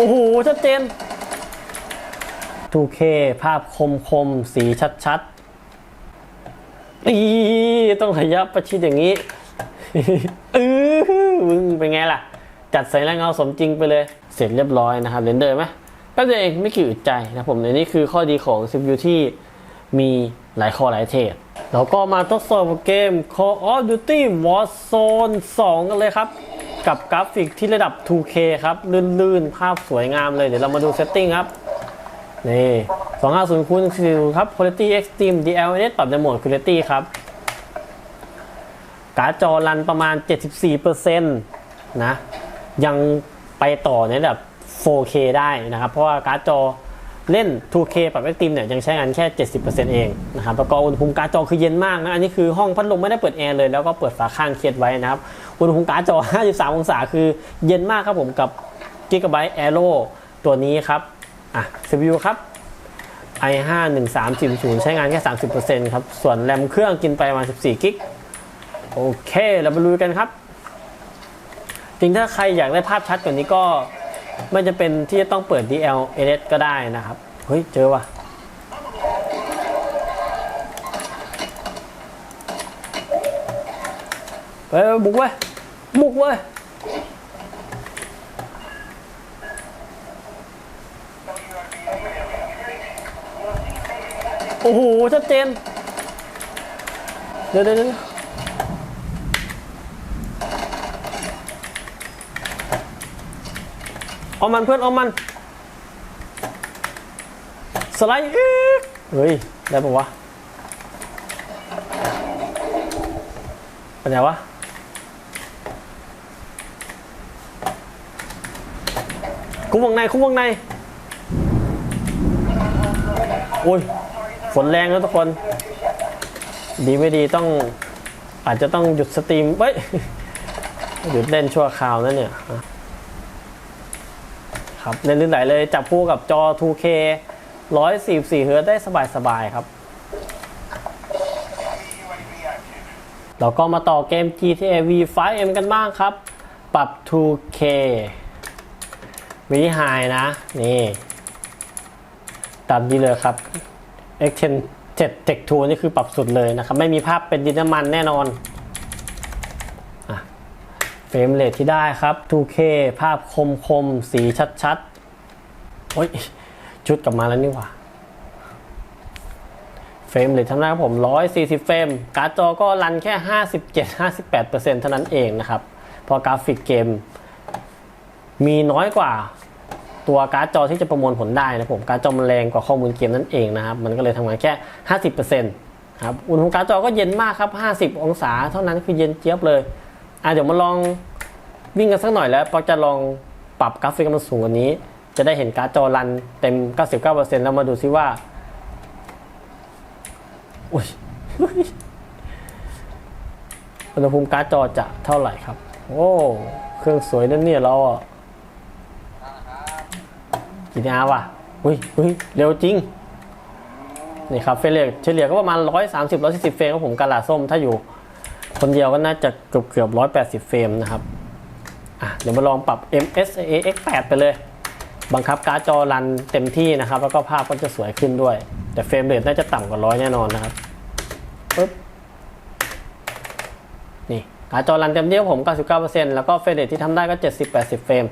โอ้โหชัดเจน 2K ภาพคมคมสีชัดๆอีต้องขยับประชิดอย่างนี้เออมึงเป็นไงล่ะ จัดใส่แรงเงาสมจริงไปเลย เสร็จเรียบร้อยนะครับเรนเดอร์ไหมแป๊บเดียวเองไม่กี่อึดใจนะผมในนี้คือข้อดีของ CPU ที่มีหลายคอหลายเทรดเราก็มาทดสอบเกม Call of Duty Warzone 2 กันเลยครับ กับกราฟิกที่ระดับ 2K ครับ ลื่นๆ ภาพสวยงามเลย เดี๋ยวเรามาดูเซตติ้งครับ นี่250คูณ40ครับ Quality Extreme DLSS ปรับในโหมด Quality ครับ การ์ดจอรันประมาณ 74%นะ ยังไปต่อในระดับ 4K ได้นะครับ เพราะว่าการ์ดจอ เล่น 2K ปรับ Extreme เนี่ยยังใช้งานแค่ 70%เองนะครับแล้วก็อุณหภูมิการ์ดจอคือเย็นมากนะ อันนี้คือห้องพัดลมไม่ได้เปิดแอร์เลย แล้วก็เปิดฝาข้างเคลียดไว้นะครับ อุณหภูมิการ์ดจอ 53 องศาคือเย็นมากครับผมกับ Gigabyte Aero ตัวนี้ครับ อะ CPU ครับ i5 1340ใช้งานแค่ 30%ครับ ส่วนแรมเครื่องกินไปประมาณ 14 กิก โอเค เรามาดูกันครับ จริงถ้าใครอยากได้ภาพชัดกว่านี้ก็ ไม่จะเป็นที่จะต้องเปิด DLSS ก็ได้นะครับ เฮ้ย เจอว่ะไปบุกเว้ย บุกเว้ยโอ้โหชัดเจน เดี๋ยวเดี๋ยว เอามันเพื่อนเอามันสไลด์อีกเฮ้ย ได้ปะวะเป็นไงวะคุ้มวงในคุ้มวงใน โอ้ย ฝนแรงแล้วทุกคน ดีไม่ดีต้อง อาจจะต้องหยุดสตรีมเว้ย หยุดเล่นชั่วคราวนั่นเนี่ย ครับเล่นลื่นไหลเลยจับคู่กับจอ 2K 144เฮิร์ตได้สบายๆครับ เราก็มาต่อเกม GTA V 5M กันบ้างครับ ปรับ 2K วิหายนะ นี่ตามนี้เลยครับ X10 7 Tech 2นี่คือปรับสุดเลยนะครับ ไม่มีภาพเป็นดินน้ำมันแน่นอน เฟรมเรทที่ได้ครับ 2K ภาพคมคมสีชัดๆโอ้ยชุดกลับมาแล้วนี่หว่าเฟรมเรททำได้ครับผม 140 เฟรม การ์ดจอก็รันแค่ 57-58%เท่านั้นเองนะครับพราะกราฟิกเกม มีน้อยกว่าตัวการ์ดจอที่จะประมวลผลได้นะผม การ์ดจอมันแรงกว่าข้อมูลเกมนั่นเองนะครับ มันก็เลยทำงานแค่ 50%ครับ อุณหภูมิการ์ดจอก็เย็นมากครับ 50 องศาเท่านั้นคือเย็นเจี๊ยบเลย อะเดี๋ยวมาลองวิ่งกันสักหน่อยแล้วปอจะลองปรับกราฟิกให้มันสูงกว่านี้ จะได้เห็นการ์ดจอรันเต็ม 99%แล้วมาดูซิว่าอุ้ยอุณหภูมิการ์ดจอจะเท่าไหร่ครับ โอ้ เครื่องสวยนั่นเนี่ยเราอะกี่นาว่ะอุ้ยอุ้ยเร็วจริง นี่ครับเฟรมเรทเฉลี่ยก็ประมาณ 130 140 เฟรมครับผมกาลาส้มถ้าอยู่ คนเดียวก็น่าจะเกือบเกือบ180เฟรมนะครับอะเดี๋ยวมาลองปรับ MSA X8 ไปเลย บังคับการ์ดจอรันเต็มที่นะครับ แล้วก็ภาพก็จะสวยขึ้นด้วย แต่เฟรมเรทน่าจะต่ำกว่าร้อยแน่นอนนะครับปึ๊บนี่การ์ดจอรันเต็มที่ครับผม 99%แล้วก็เฟรมเรทที่ทำได้ก็ 70-80 เฟรม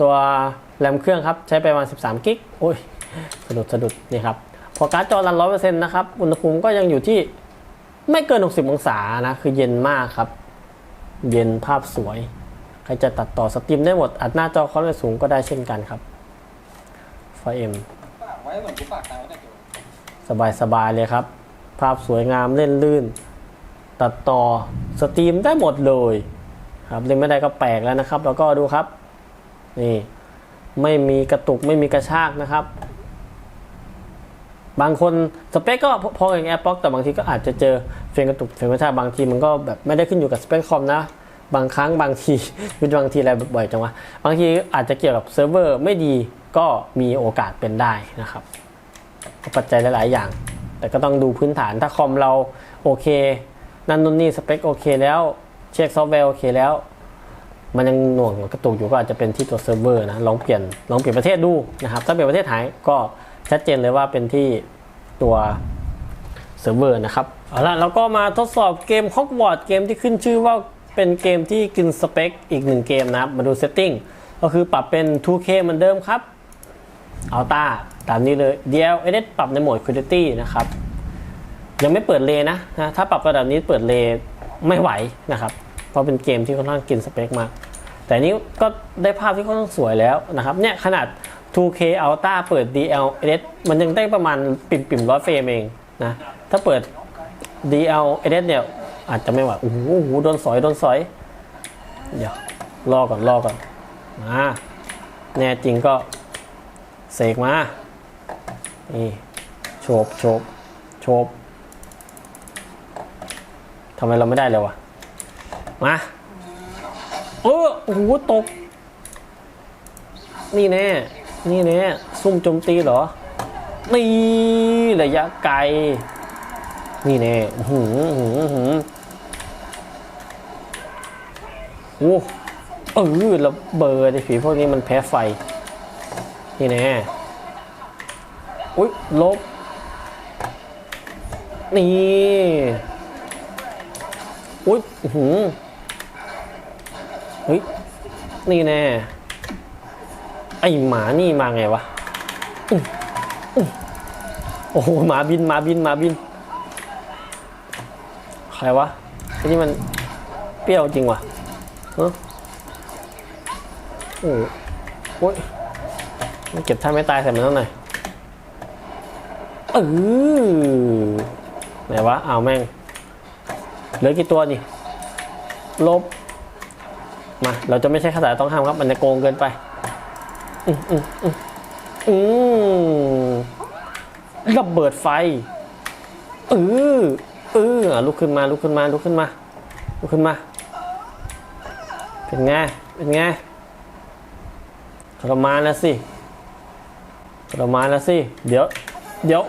ตัวแรมเครื่องครับ ใช้ไปประมาณ 13 กิกโอ้ยสะดุดสะดุดนี่ครับพอการ์ดจอรัน 100%นะครับ อุณหภูมิก็ยังอยู่ที่ ไม่เกิน 60 องศานะ คือเย็นมากครับ เย็นภาพสวย ใครจะตัดต่อสตรีมได้หมด อัดหน้าจอความเร็วสูงก็ได้เช่นกันครับ 5M ฝากไว้เอนกูฝากตังค์ไว้แต่เดี๋ยวสบายสบายเลยครับ ภาพสวยงามเล่นลื่น ตัดต่อสตรีมได้หมดเลยครับเล่นไม่ได้ก็แปลกแล้วนะครับ แล้วก็ดูครับ นี่ ไม่มีกระตุกไม่มีกระชากนะครับ บางคนสเปคก็พออย่างแอร์พ็อกแต่บางทีก็อาจจะเจอเฟรมกระตุกเฟรมกระชากบางทีมันก็แบบไม่ได้ขึ้นอยู่กับสเปคคอมนะบางครั้งบางทีเป็นบางทีอะไรบ่อยจังวะบางทีอาจจะเกี่ยวกับเซิร์ฟเวอร์ไม่ดีก็มีโอกาสเป็นได้นะครับปัจจัยหลาย ๆ อย่าง แต่ก็ต้องดูพื้นฐานถ้าคอมเราโอเค นั่นนู่นนี่สเปคโอเคแล้วเช็คซอฟต์แวร์โอเคแล้ว มันยังหน่วงกระตุกอยู่ก็อาจจะเป็นที่ตัวเซิร์ฟเวอร์นะลองเปลี่ยนลองเปลี่ยนประเทศดูนะครับถ้าเปลี่ยนประเทศไทยก็ ชัดเจนเลยว่าเป็นที่ตัวเซิร์ฟเวอร์นะครับเอาล่ะเราก็มาทดสอบเกมฮอกวอตเกมที่ขึ้นชื่อว่าเป็นเกมที่กินสเปคอีกหนึ่งเกมนะครับ มาดูเซตติ้งก็คือปรับเป็น 2K เหมือนเดิมครับเอัลต้าตามนี้เลย DLSS ปรับในโหมด Quality นะครับ ยังไม่เปิดเลนะนะ ถ้าปรับระดับนี้เปิดเลไม่ไหวนะครับ เพราะเป็นเกมที่ค่อนข้างกินสเปคมาก แต่นี้ก็ได้ภาพที่ค่อนข้างสวยแล้วนะครับ เนี่ยขนาด 2K Ultra เปิด DLSS มันยังได้ประมาณปิ่มปิ่มร้อยเฟรมเองนะ ถ้าเปิด DLSS เนี่ย อาจจะไม่ไหวโอ้โหโอ้โหโดนสอย โดนสอย เดี๋ยว รอก่อนรอก่อนมาแน่จริงก็เสกมา นี่โฉบโฉบโฉบทำไมเราไม่ได้เลยวะ มาเออโอ้โหตก นี่แน่ นี่แน่ซุ่มโจมตีเหรอ นี่ระยะไกล นี่แน่อื้อหืมหืมหืมโอ้เออระเบิดไอ้ผีพวกนี้มันแพ้ไฟ นี่แน่อุ้ยลบ นี่ อุ้ยอื้อหือเฮ้ย นี่แน่ ไอหมานี่มาไงวะโอ้โหหมาบินหมาบินหมาบิน ใครวะไอ้นี่มันเปรี้ยวจริงวะเฮ้โอ้โหโอ้ยมันเก็บท่าไม่ตายใส่มันตั้งหน่อยเออไหนวะเอาแม่ง เหลือกี่ตัวนี่ลบ มา เราจะไม่ใช่คาถาต้องห้ามครับ มันจะโกงเกินไป อืมอืมอืมอืมระเบิดไฟเออเออลุกขึ้นมาลุกขึ้นมาลุกขึ้นมาลุกขึ้นมา เป็นไงเป็นไงทรมานแล้วสิทรมานแล้วสิ เดี๋ยว เดี๋ยว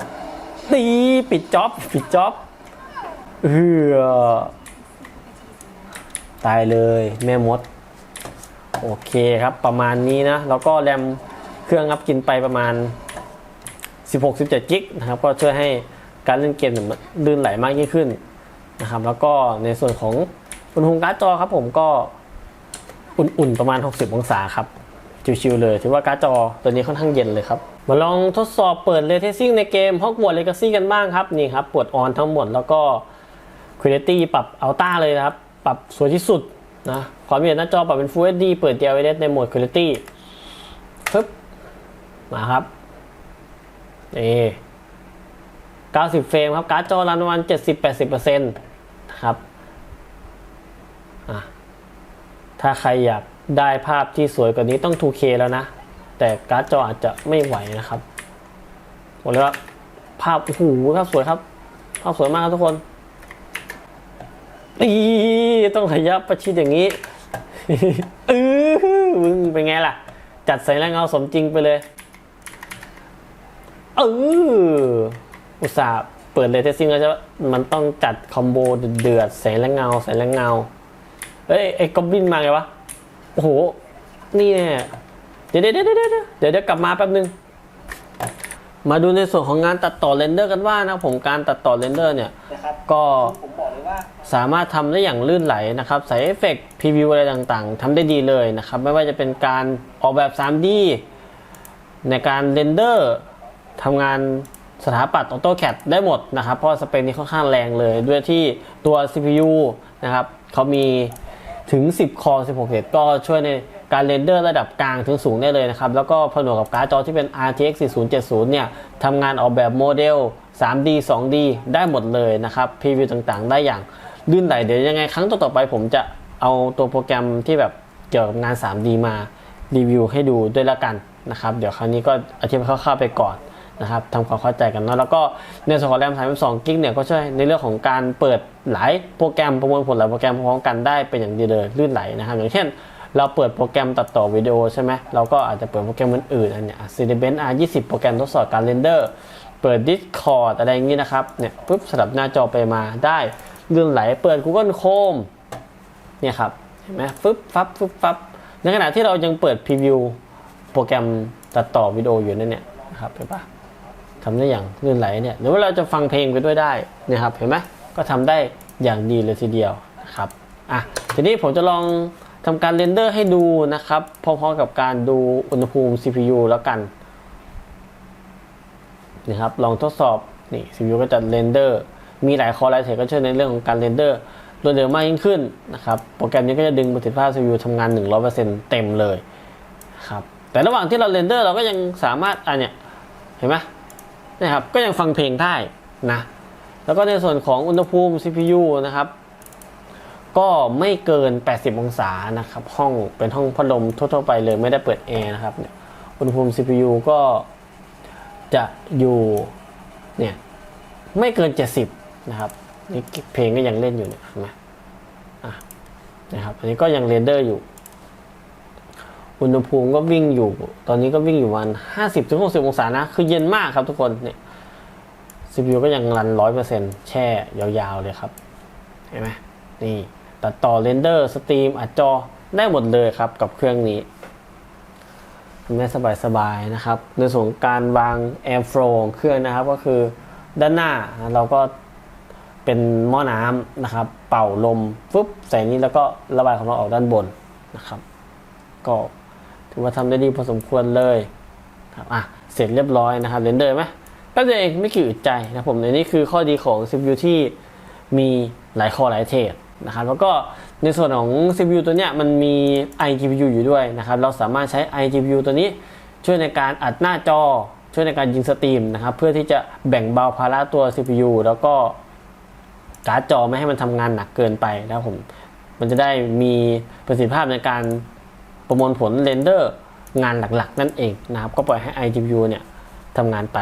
ตีปิดจ็อบปิดจ็อบเออตายเลยแม่มด โอเคครับ ประมาณนี้นะ แล้วก็แรมเครื่องอัพกินไปประมาณ 16-17กิกนะครับ ก็ช่วยให้การเล่นเกมลื่นไหลมากยิ่งขึ้นนะครับ แล้วก็ในส่วนของอุณหภูมิการ์ดจอครับผมก็อุ่นๆประมาณ 60 องศาครับชิวๆเลยถือว่าการ์ดจอตัวนี้ค่อนข้างเย็นเลยครับ มาลองทดสอบเปิดเรเทซิ่งในเกม Hogwarts Legacy กันบ้างครับ นี่ครับปวดออนทั้งหมดแล้วก็ Quality ปรับอัลต้าเลยนะครับ ปรับสวยที่สุด นะความละเอียดหน้าจอปรับเป็น Full HD เปิด DLSS ในโหมด Quality ปึ๊บมาครับนี่90 เฟรมครับ การ์ดจอรันวัน 70-80%นะครับถ้าใครอยากได้ภาพที่สวยกว่านี้ต้อง 2K แล้วนะ แต่การ์ดจออาจจะไม่ไหวนะครับบอกเลยว่าภาพโอ้โหครับสวยครับ ภาพสวยมากครับทุกคน อีต้องระยะประชิดอย่างนี้เออมึงเป็นไงล่ะ จัดใส่แรงเงาสมจริงไปเลยเอออุตส่าห์เปิดเลเทสซิ่งแล้วจะมันต้องจัดคอมโบเดือดๆแสงและเงาแสงและเงาเฮ้ยไอ้กอบบินมาไงวะโอ้โหนี่แน่เดี๋ยวเดี๋ยวเดี๋ยวเดี๋ยวเดี๋ยวเดี๋ยวกลับมาแป๊บนึง มาดูในส่วนของงานตัดต่อเรนเดอร์กันว่านะผมการตัดต่อเรนเดอร์เนี่ยนะครับก็ผมบอกเลยว่าสามารถทำได้อย่างลื่นไหลนะครับใส่เอฟเฟกต์พรีวิวอะไรต่างๆทำได้ดีเลยนะครับ ไม่ว่าจะเป็นการออกแบบ 3D ในการเรนเดอร์ทำงานสถาปัตย์ AutoCAD ได้หมดนะครับ เพราะว่าสเปคนี้ค่อนข้างแรงเลย ด้วยที่ตัว CPU นะครับเขามีถึง 10 คอ16เธก็ช่วยใน การเรนเดอร์ระดับกลางถึงสูงได้เลยนะครับ แล้วก็ผนวกกับการ์ดจอที่เป็น RTX 4070 เนี่ยทำงานออกแบบโมเดล 3D 2D ได้หมดเลยนะครับพรีวิวต่างๆ ได้อย่างลื่นไหลเดี๋ยวยังไงครั้งต่อๆไปผมจะเอาตัวโปรแกรมที่แบบเกี่ยวกับงาน 3D มารีวิวให้ดูด้วยละกันนะครับเดี๋ยวครั้งนี้ก็อธิบายคร่าวๆไปก่อนนะครับทำความเข้าใจกันเนาะแล้วก็ในส่วนของแรม32กิกเนี่ยก็ช่วยในเรื่องของการเปิดหลายโปรแกรมประมวลผลหลายโปรแกรมพร้อมกันได้เป็นอย่างดีเลยลื่นไหลนะครับ อย่างเช่น เราเปิดโปรแกรมตัดต่อวิดีโอใช่ไหมเราก็อาจจะเปิดโปรแกรมอื่นๆอันเนี้ย Cinebench R20 โปรแกรมทดสอบการเรนเดอร์เปิด Discord อะไรอย่างนี้นะครับเนี่ยปุ๊บสลับหน้าจอไปมาได้ลื่นไหลเปิด Google Chrome เนี่ยครับเห็นไหมฟึบฟับฟึบฟับในขณะที่เรายังเปิดพรีวิวโปรแกรมตัดต่อวิดีโออยู่นั่นเนี่ยนะครับเห็นปะทำได้อย่างลื่นไหลเนี่ยหรือว่าเราจะฟังเพลงไปด้วยได้นะครับเห็นไหมก็ทำได้อย่างดีเลยทีเดียวนะครับอะทีนี้ผมจะลอง ทำการเรนเดอร์ให้ดูนะครับพร้อมๆกับการดูอุณหภูมิ CPU แล้วกันนะครับลองทดสอบนี่ CPU ก็จะเรนเดอร์มีหลายคอร์หลายเทก็ช่วยในเรื่องของการเรนเดอร์รวดเร็วมากยิ่งขึ้นนะครับโปรแกรมนี้ก็จะดึงประสิทธิภาพ CPU ทำงาน 100%เต็มเลยครับแต่ระหว่างที่เราเรนเดอร์เราก็ยังสามารถอันเนี้ยเห็นไหมนะครับก็ยังฟังเพลงได้นะแล้วก็ในส่วนของอุณหภูมิ CPU นะครับ ก็ไม่เกิน 80 องศานะครับ ห้องเป็นห้องพัดลมทั่วๆไปเลยไม่ได้เปิดแอร์นะครับอุณหภูมิ CPU ก็จะอยู่เนี่ยไม่เกิน 70 นะครับนี่เพลงก็ยังเล่นอยู่เนี่ยเห็นไหมอะนะครับ อันนี้ก็ยังเรนเดอร์อยู่ อุณหภูมิก็วิ่งอยู่ ตอนนี้ก็วิ่งอยู่ประมาณ50-60 องศานะ คือเย็นมากครับทุกคนเนี่ย CPU ก็ยังรันร้อยเปอร์เซ็นแช่ยาวๆเลยครับ เห็นไหมนี่ ตัดต่อเรนเดอร์สตรีมอัดจอได้หมดเลยครับกับเครื่องนี้ทำได้สบายๆนะครับ ในส่วนการวาง Airflow ของเครื่องนะครับก็คือด้านหน้าเราก็เป็นหม้อน้ำนะครับ เป่าลมฟึบใส่นี้แล้วก็ระบายของเราออกด้านบนนะครับ ก็ถือว่าทำได้ดีพอสมควรเลยครับอะเสร็จเรียบร้อยนะครับเรนเดอร์ไหมแป๊บเดียวเองไม่กี่อึดใจนะผมในนี้คือข้อดีของ CPU ที่มีหลายคอหลายเทรด นะครับแล้วก็ในส่วนของ CPU ตัวเนี้ยมันมี iGPU อยู่ด้วยนะครับเราสามารถใช้ iGPU ตัวนี้ช่วยในการอัดหน้าจอ ช่วยในการยิงสตรีมนะครับเพื่อที่จะแบ่งเบาภาระตัว CPU แล้วก็การ์ดจอไม่ให้มันทำงานหนักเกินไปนะครับผมมันจะได้มีประสิทธิภาพในการประมวลผลเรนเดอร์งานหลักๆ นั่นเองนะครับก็ปล่อยให้ iGPU เนี่ยทำงานไป